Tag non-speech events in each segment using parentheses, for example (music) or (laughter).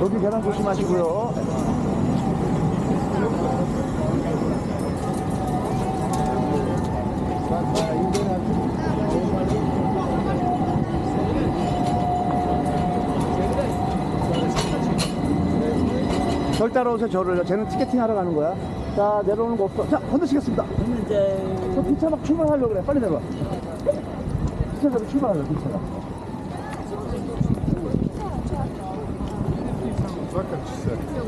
여기 계단 조심하시고요. 절 따라오세요, 저를요. 쟤는 티켓팅 하러 가는 거야. 자, 내려오는 거 없어. 자, 건너시겠습니다. 저 기차 막 출발하려고 그래. 빨리 내려. 기차 타고 출발하려고, 기차가.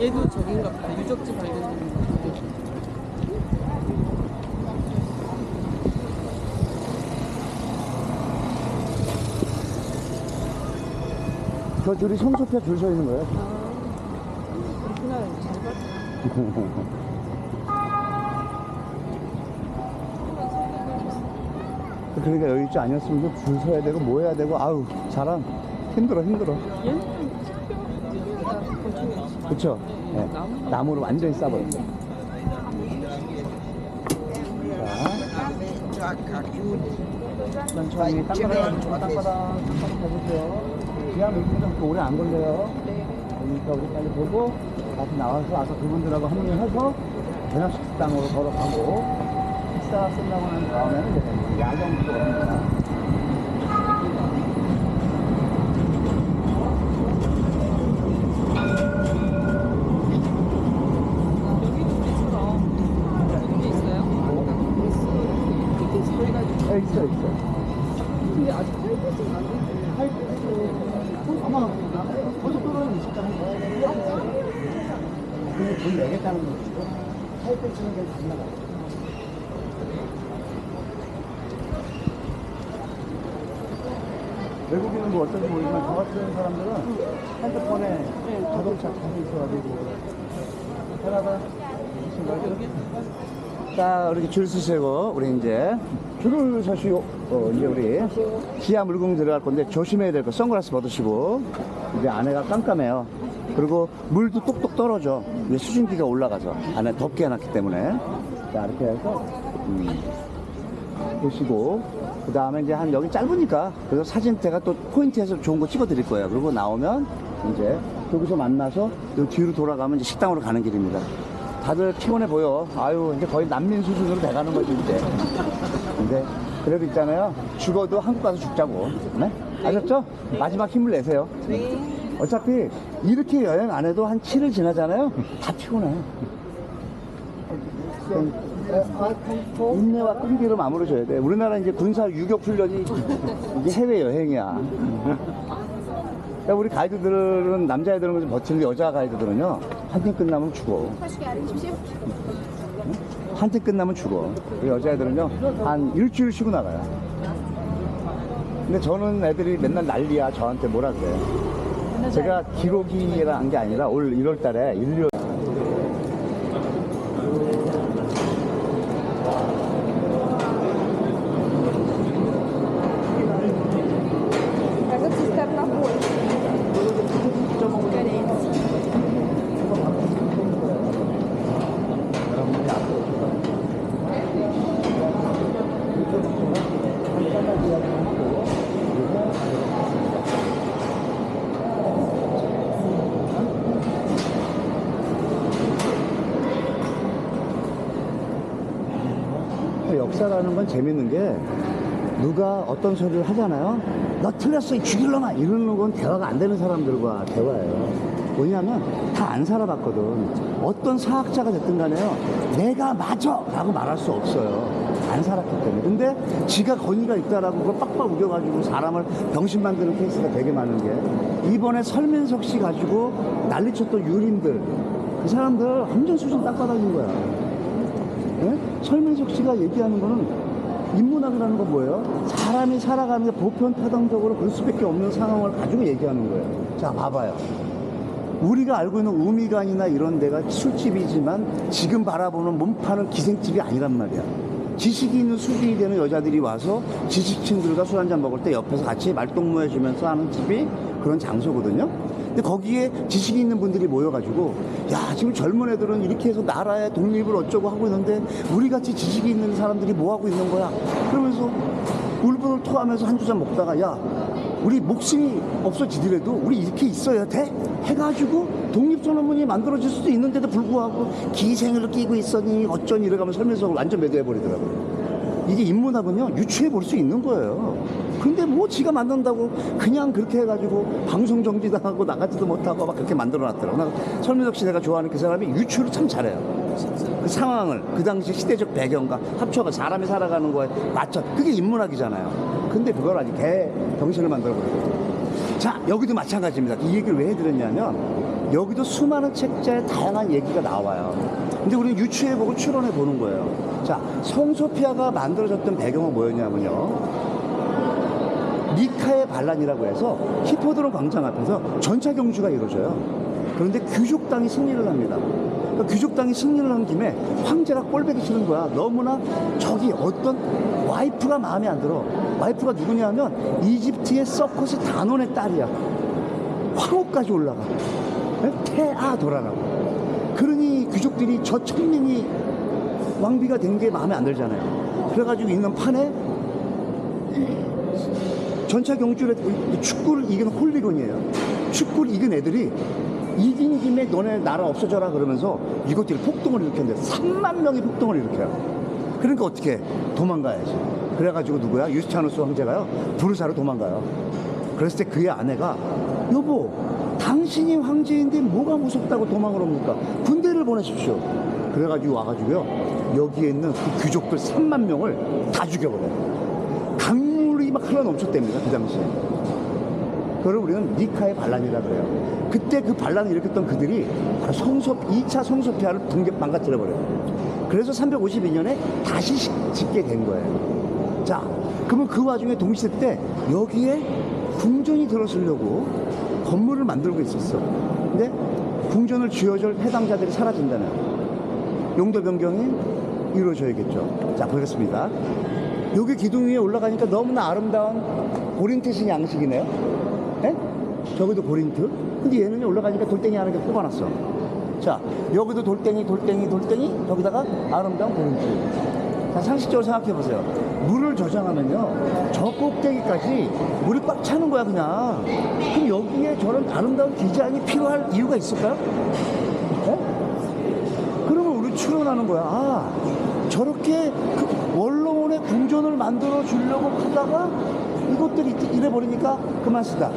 얘도 저긴가 보다. 유적지 발견. 저 줄이 성소표 줄 서 있는 거예요. 그렇구나. 잘 봤다. (laughs) 그러니까 여기 줄 아니었으면 줄 서야 되고 뭐 해야 되고 아우 사람 힘들어 힘들어 얘는 특별하다. 건축이 있어. 그쵸? 네. 나무로 완전히 싸버렸어 자. 천천히 땅바닥 땅바닥 땅바닥 해보세요. 지하 물좀 오래 안 걸려요. 그러니까 우리 빨리 보고 다시 나와서 아까 그분들하고 합류해서 저녁 식당으로 걸어가고 식사 끝나고 난 다음에는 야경 쪽으로 여기도 우리처럼 이런 게 있어요? 티켓이 저희가 네, 있어 있어 근데 아직 탈퇴증 안 됐어요. 아마 고속도로는 있을 거야. 근데 돈 내겠다는 거지. 쓰는 게 달라가. 외국인은 뭐 어떤지 모르지만 저 같은 사람들은 핸드폰에 자동차 가고 있어가지고 편하다. 자, 이렇게 줄 서시고, 우리 이제 줄을 서시고, 어, 이제 우리 지하 물궁 들어갈 건데 조심해야 될 거, 선글라스 벗으시고, 이제 안에가 깜깜해요. 그리고 물도 똑똑 떨어져. 이게 수증기가 올라가서 안에 덥게 해놨기 때문에. 자, 이렇게 해서, 음, 보시고, 그 다음에 이제 한 여기 짧으니까, 그래서 사진대가 또 포인트에서 좋은 거 찍어 드릴 거예요. 그리고 나오면 이제 여기서 만나서 요 뒤로 돌아가면 이제 식당으로 가는 길입니다. 다들 피곤해 보여. 아유, 이제 거의 난민 수준으로 돼가는 거지, 이제. 근데, 그래도 있잖아요. 죽어도 한국 가서 죽자고. 네? 아셨죠? 마지막 힘을 내세요. 어차피 이렇게 여행 안 해도 한 7일 지나잖아요. 다 피곤해. 인내와 끈기로 마무리 줘야 돼. 우리나라 이제 군사 유격 훈련이 이게 해외 여행이야. 그러니까 우리 가이드들은 남자애들은 좀 버티는데 여자 가이드들은요 한 팀 끝나면 죽어. 한 팀 끝나면 죽어. 우리 여자애들은요 한 일주일 쉬고 나가요. 근데 저는 애들이 맨날 난리야 저한테 뭐라 그래. 제가 기록이라 한게 아니라 올 1월 달에 1, 2월 역사라는 건 재밌는 게 누가 어떤 소리를 하잖아요. 너 틀렸어, 이 죽일놈아. 이러는 건 대화가 안 되는 사람들과 대화예요. 뭐냐면 다 안 살아봤거든. 어떤 사학자가 됐든 간에요. 내가 맞아! 라고 말할 수 없어요. 안 살았기 때문에. 근데 지가 권위가 있다라고 그걸 빡빡 우겨가지고 사람을 병신 만드는 케이스가 되게 많은 게 이번에 설민석 씨 가지고 난리쳤던 유림들 그 사람들 완전 수준 땅바닥인 거야. 예? 설민석 씨가 얘기하는 거는 인문학이라는 건 뭐예요? 사람이 살아가는 게 보편타당적으로 그럴 수밖에 없는 상황을 가지고 얘기하는 거예요. 자, 봐봐요. 우리가 알고 있는 우미관이나 이런 데가 술집이지만 지금 바라보는 몸파는 기생집이 아니란 말이야. 지식이 있는 수준이 되는 여자들이 와서 지식층들과 술 한잔 먹을 때 옆에서 같이 말동무 해주면서 하는 집이 그런 장소거든요. 근데 거기에 지식이 있는 분들이 모여가지고 야 지금 젊은 애들은 이렇게 해서 나라의 독립을 어쩌고 하고 있는데 우리 같이 지식이 있는 사람들이 뭐 하고 있는 거야? 그러면서 울분을 토하면서 한두 잔 먹다가 야 우리 목숨이 없어지더라도 우리 이렇게 있어야 돼? 해가지고 독립선언문이 만들어질 수도 있는데도 불구하고 기생을 끼고 있으니 어쩌니 이래가면 설명서 완전 매도해버리더라고요. 이게 인문학은요 유추해 볼 수 있는 거예요. 근데 뭐 지가 만든다고 그냥 그렇게 해가지고 방송 정지당하고 나가지도 못하고 막 그렇게 만들어놨더라고. 나 설명석 씨 내가 좋아하는 그 사람이 유추를 참 잘해요. 그 상황을 그 당시 시대적 배경과 합쳐가 사람이 살아가는 거에 맞춰 그게 인문학이잖아요. 근데 그걸 아직 개 정신을 만들어버려요. 자 여기도 마찬가지입니다. 이 얘기를 왜 해드렸냐면 여기도 수많은 책자에 다양한 얘기가 나와요. 근데 우리는 유추해보고 추론해 보는 거예요. 자 성소피아가 만들어졌던 배경은 뭐였냐면요. 니카의 반란이라고 해서 히포드로 광장 앞에서 전차 경주가 이루어져요. 그런데 귀족당이 승리를 합니다. 그러니까 귀족당이 승리를 한 김에 황제가 꼴보기 싫은 거야. 너무나 저기 어떤 와이프가 마음에 안 들어. 와이프가 누구냐면 이집트의 서커스 단원의 딸이야. 황후까지 올라가. 네? 테아도라라고. 그러니 귀족들이 저 천민이 왕비가 된 게 마음에 안 들잖아요. 그래가지고 있는 판에 전차 경주를 축구를 이긴 홀리건이에요. 축구를 이긴 애들이 이긴 김에 너네 나라 없어져라 그러면서 이것들이 폭동을 일으켰는데 3만 명이 폭동을 일으켜요. 그러니까 어떻게 해? 도망가야지. 그래가지고 누구야? 유스타누스 황제가요. 부르사로 도망가요. 그랬을 때 그의 아내가 여보 당신이 황제인데 뭐가 무섭다고 도망을 옵니까? 군대를 보내십시오. 그래가지고 와가지고요. 여기에 있는 그 귀족들 3만 명을 다 죽여버려요. 강물이 막 흘러 넘쳤답니다. 그 당시에. 그걸 우리는 니카의 반란이라 그래요. 그때 그 반란을 일으켰던 그들이 바로 성소, 2차 성소피아를 붕괴 망가뜨려버려요. 그래서 352년에 다시 시- 짓게 된 거예요. 자, 그러면 그 와중에 동시대 때 여기에 궁전이 들어서려고 건물을 만들고 있었어. 근데 궁전을 쥐어줄 해당자들이 사라진다는 용도 변경이 이루어져야겠죠. 자, 보겠습니다. 여기 기둥 위에 올라가니까 너무나 아름다운 고린트식 양식이네요. 예? 저기도 고린트. 근데 얘는 올라가니까 돌덩이 하나 이렇게 뽑아놨어. 자, 여기도 돌덩이, 돌덩이, 돌덩이, 여기다가 아름다운 고린트. 자, 상식적으로 생각해 보세요. 물을 저장하면요, 저 꼭대기까지 물이 꽉 차는 거야, 그냥. 그럼 여기에 저런 아름다운 디자인이 필요할 이유가 있을까요? 예? 그러면 우리 추론하는 거야. 아, 저렇게 그 원로원의 궁전을 만들어 주려고 하다가 이것들이 이래 버리니까 그만 쓰다.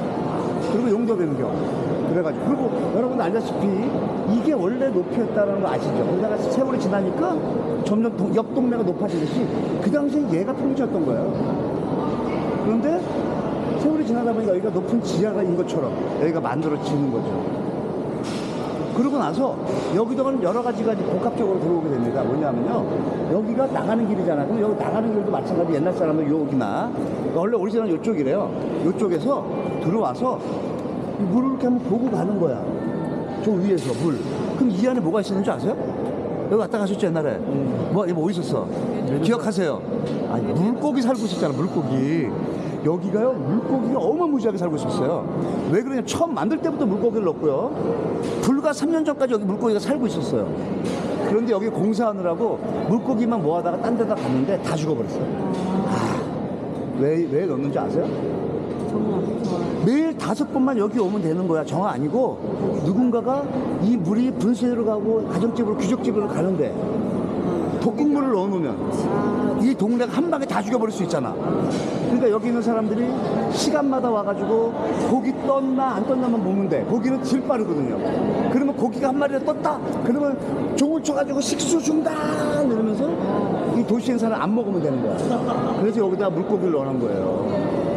그리고 용도 변경. 그래가지고. 그리고 여러분 알다시피 이게 원래 높이였다는 거 아시죠? 그러다가 세월이 지나니까 점점 동- 옆 동네가 높아지듯이 그 당시엔 얘가 평지였던 거예요. 그런데 세월이 지나다 보니까 여기가 높은 지하가인 것처럼 여기가 만들어지는 거죠. 그러고 나서 여기다가는 여러 가지가 복합적으로 들어오게 됩니다. 뭐냐면요. 여기가 나가는 길이잖아요. 그럼 여기 나가는 길도 마찬가지 옛날 사람은 여기나 원래 오리지널 이쪽이래요. 이쪽에서 들어와서 이 물을 이렇게 한번 보고 가는 거야. 저 위에서 물. 그럼 이 안에 뭐가 있었는지 아세요? 여기 왔다 가셨죠 옛날에? 뭐, 뭐 있었어? 기억하세요? 아니 물고기 살고 있었잖아 물고기. 여기가요 물고기가 어마무지하게 살고 있었어요. 왜 그러냐면 처음 만들 때부터 물고기를 넣었고요. 불과 3년 전까지 여기 물고기가 살고 있었어요. 그런데 여기 공사하느라고 물고기만 모아다가 딴 데다 갔는데 다 죽어버렸어요. 아, 왜, 왜 넣는지 아세요? 매일 다섯 번만 여기 오면 되는 거야. 정 아니고 누군가가 이 물이 분수대로 가고 가정집으로 귀족집으로 가는데 독극물을 넣어놓으면 이 동네가 한 방에 다 죽여버릴 수 있잖아. 그러니까 여기 있는 사람들이 시간마다 와가지고 고기 떴나 안 떴나만 보면 돼. 고기는 질 빠르거든요. 그러면 고기가 한 마리가 떴다. 그러면 종을 쳐가지고 식수 준다 이러면서 이 도시에 사람 안 먹으면 되는 거야. 그래서 여기다 물고기를 넣어놓은 거예요.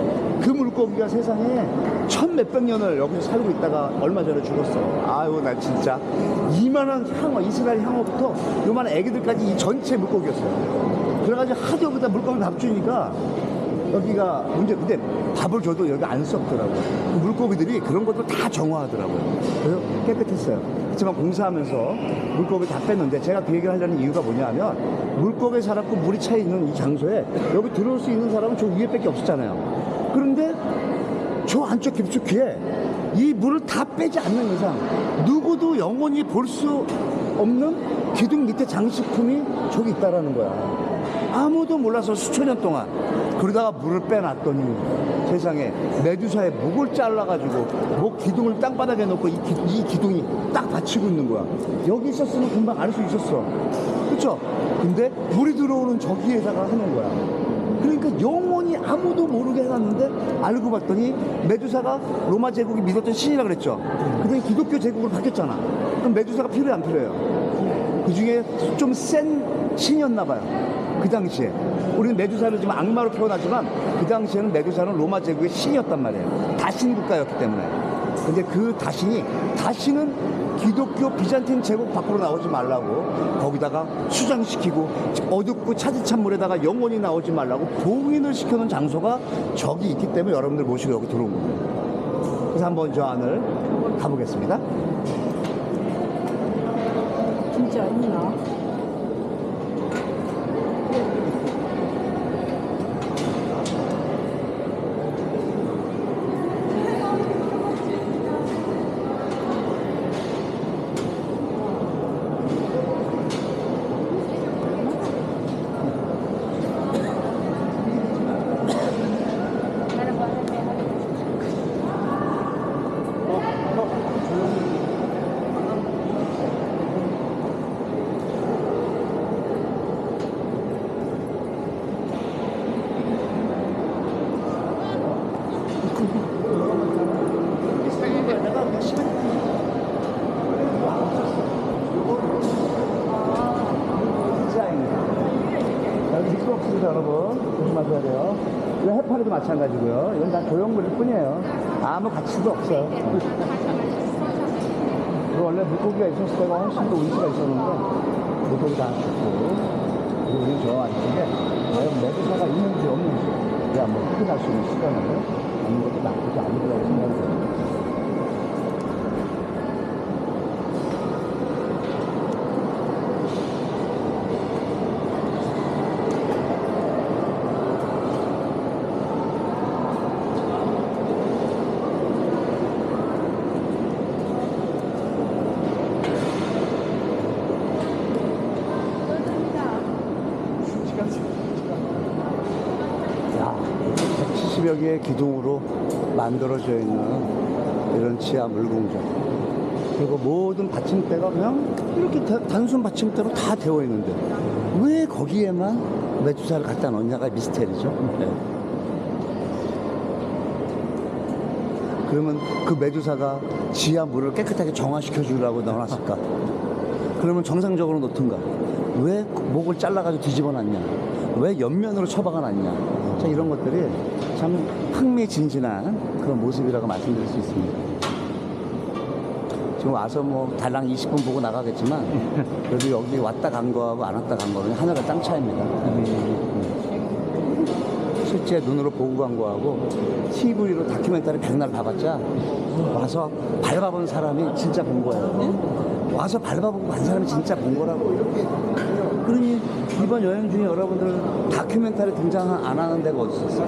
그 물고기가 세상에 천 몇백 년을 여기서 살고 있다가 얼마 전에 죽었어. 아유, 나 진짜. 이만한 향어, 이스라엘 향어부터 요만한 애기들까지 이 전체 물고기였어요. 그래가지고 하도 여기다 물고기 밥 주니까 여기가 문제, 근데 밥을 줘도 여기 안 썩더라고요. 그 물고기들이 그런 것도 다 정화하더라고요. 그래서 깨끗했어요. 그렇지만 공사하면서 물고기 다 뺐는데 제가 그 얘기를 하려는 이유가 뭐냐면 물고기 살았고 물이 차 있는 이 장소에 여기 들어올 수 있는 사람은 저 위에밖에 없었잖아요. 그런데 저 안쪽 깊숙이에 이 물을 다 빼지 않는 이상 누구도 영원히 볼 수 없는 기둥 밑에 장식품이 저기 있다라는 거야. 아무도 몰라서 수천 년 동안 그러다가 물을 빼놨더니 세상에 메두사의 목을 잘라가지고 목 기둥을 땅바닥에 놓고 이, 기, 이 기둥이 딱 받치고 있는 거야. 여기 있었으면 금방 알 수 있었어. 그쵸? 근데 물이 들어오는 저기에다가 하는 거야. 그러니까 영원히 아무도 모르게 해놨는데 알고 봤더니 메두사가 로마 제국이 믿었던 신이라 그랬죠. 그더니 기독교 제국으로 바뀌었잖아. 그럼 메두사가 필요해 안 필요해요? 그 중에 좀 센 신이었나 봐요. 그 당시에. 우리는 메두사를 지금 악마로 표현하지만 그 당시에는 메두사는 로마 제국의 신이었단 말이에요. 다신 국가였기 때문에. 근데 그 다신이 다신은 기독교 비잔틴 제국 밖으로 나오지 말라고 거기다가 수장시키고 어둡고 차디찬 물에다가 영원히 나오지 말라고 봉인을 시켜놓은 장소가 저기 있기 때문에 여러분들 모시고 여기 들어온 거예요. 그래서 한번 저 안을 가보겠습니다. 진짜 있나? 디자인입니다. 여기 미끄럽습니다, 여러분. 조심하셔야 돼요. 이 해파리도 마찬가지고요. 이건 다 조형물일 뿐이에요. 아무 가치도 없어요. 그 원래 물고기가 있었을 때가 훨씬 더 운치가 있었는데, 물고기 다 죽고, 그리고 우리 저 안쪽에 과연 메두사가 있는지 없는지, 그래야 뭐 확인할 수 있는 시간을 갖는 것도 나쁘지 생각이 듭 170여 개의 기둥으로 만들어져 있는 이런 지하 물공장. 그리고 모든 받침대가 그냥 이렇게 다- 단순 받침대로 다 되어 있는데 왜 거기에만 메두사를 갖다 놓냐가 미스테리죠. 네. 그러면 그 메두사가 지하 물을 깨끗하게 정화시켜 주려고 넣어놨을까? 그러면 정상적으로 놓든가. 왜 목을 잘라가지고 뒤집어 놨냐? 왜 옆면으로 처박아 놨냐? 자, 이런 것들이 참 흥미진진한 그런 모습이라고 말씀드릴 수 있습니다. 지금 와서 뭐 달랑 20분 보고 나가겠지만 (laughs) 그래도 여기 왔다 간 거하고 안 왔다 간 거는 하늘과 땅 차이입니다. 실제 눈으로 보고 간 거하고 TV로 다큐멘터리 백날 봐봤자 와서 밟아본 사람이 진짜 본 거예요. 와서 밟아보고 간 사람이 진짜 본 거라고. 그러니 이번 여행 중에 여러분들 다큐멘터리 등장 안 하는 데가 어디 있었어?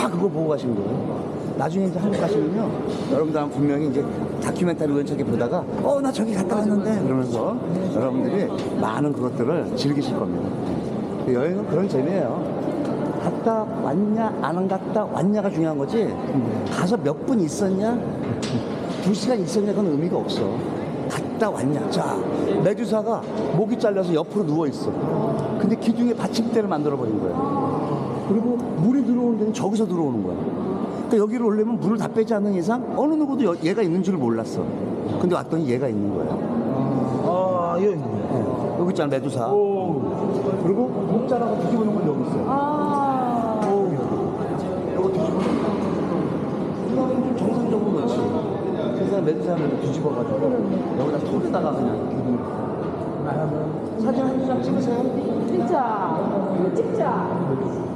다 그거 보고 가신 거예요. 나중에 이제 한국 가시면요. 여러분들은 분명히 이제 다큐멘터리 우연찮게 보다가 어, 나 저기 갔다 왔는데 그러면서 여러분들이 많은 그것들을 즐기실 겁니다. 여행은 그런 재미예요. 갔다 왔냐 안 갔다 왔냐가 중요한 거지 가서 몇 분 있었냐 두 시간 있었냐 그건 의미가 없어 갔다 왔냐 자 메두사가 목이 잘려서 옆으로 누워 있어 근데 기둥에 받침대를 만들어 버린 거야 그리고 물이 들어오는 데는 저기서 들어오는 거야 그러니까 여기를 오려면 물을 다 빼지 않는 이상 어느 누구도 여- 얘가 있는 줄을 몰랐어 근데 왔더니 얘가 있는 거야 아, 여기 있네. 네. 여기 있잖아 메두사 오. 그리고 목 자라고 뒤집어놓은 건 여기 있어요 아. 이거 뒤집어. 이거는 좀 정상적으로 넣지. 세상 메두사를 뒤집어가지고 여기다 톱에다가 그냥 기둥. 사진 한 장 찍으세요. 진짜. 찍자.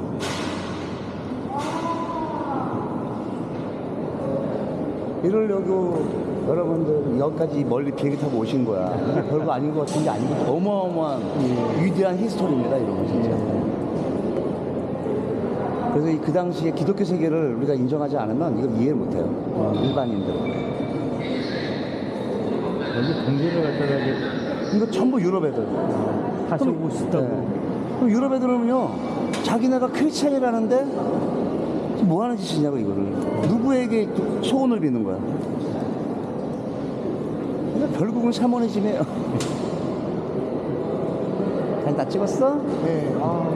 이러려고 여러분들 여기까지 멀리 비행기 타고 오신 거야. 별거 아닌 것 같은 게 아니고 어마어마한 위대한 히스토리입니다. 이런 거 진짜. 그래서 이 그 당시에 기독교 세계를 우리가 인정하지 않으면 이걸 이해를 못해요. 일반인들은. 여기 공개를 갖다가 이제 이거 전부 유럽 애들. 다시 오고 싶다고. 네. 그럼 유럽 애들은요, 자기네가 크리스찬이라는데 뭐 하는 짓이냐고, 이거를. 누구에게 소원을 비는 거야. 그러니까 결국은 샤머니즘이에요. 사진 (laughs) 다 찍었어? 네. 아.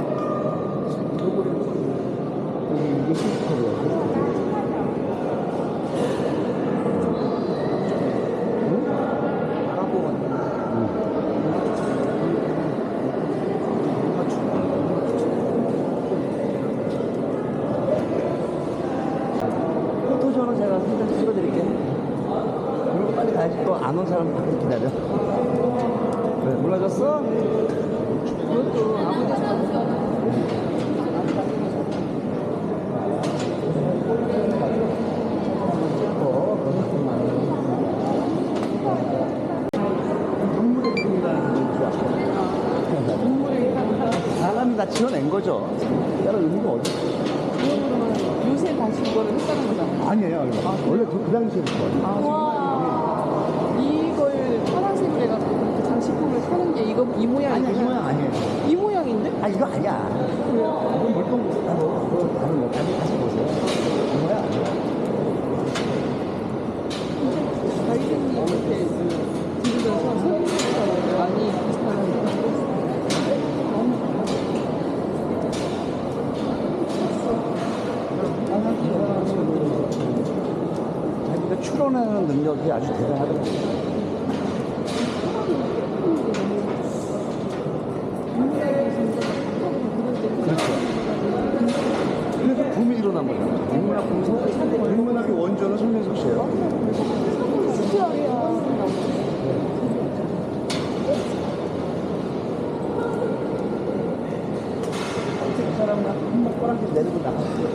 이게 시스템이야. 알아보고 왔네. 포토존은 제가 한장 찍어드릴게. 그리고 빨리 가야지 또 안 온 사람 밖에 기다려. 왜, 몰라졌어? 그것도 아무 데서나 못 사. 동물의 기분이라는 게 좋아. 사람이 다 지어낸 거죠. 다른 의미가 어디 있어? 그러면 요새 다시 이거를 했다는 거잖아. 아니에요. 이거. 원래 그, 그 당시에부터. 와. 이걸 파란색으로 해가지고 장식품을 사는 게 이거 이 모양이 아니야, 이 모양 아니에요. 이 모양인데? 아, 이거 아니야. 그래요? 이건 물동, 따로, 그거 다른 거, 다시 다시 보세요. 이 모양 아니야. 바이든이 이렇게 들으면서 설명해서 많이 비슷하다는 자기가 능력이 아주 대단하더라고요. 그렇죠. 그래서 붐이 일어난 거잖아요. 인문학 붐, 인문학의 원조는 손민석 씨예요. 그 한번 꼬랑지 내리고 나갔어요.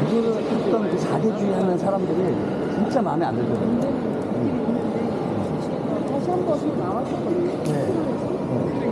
그거를 했던 그 사대주의 하는 사람들이 진짜 마음에 안 들거든요. 다시 한번 나왔었거든요. 네.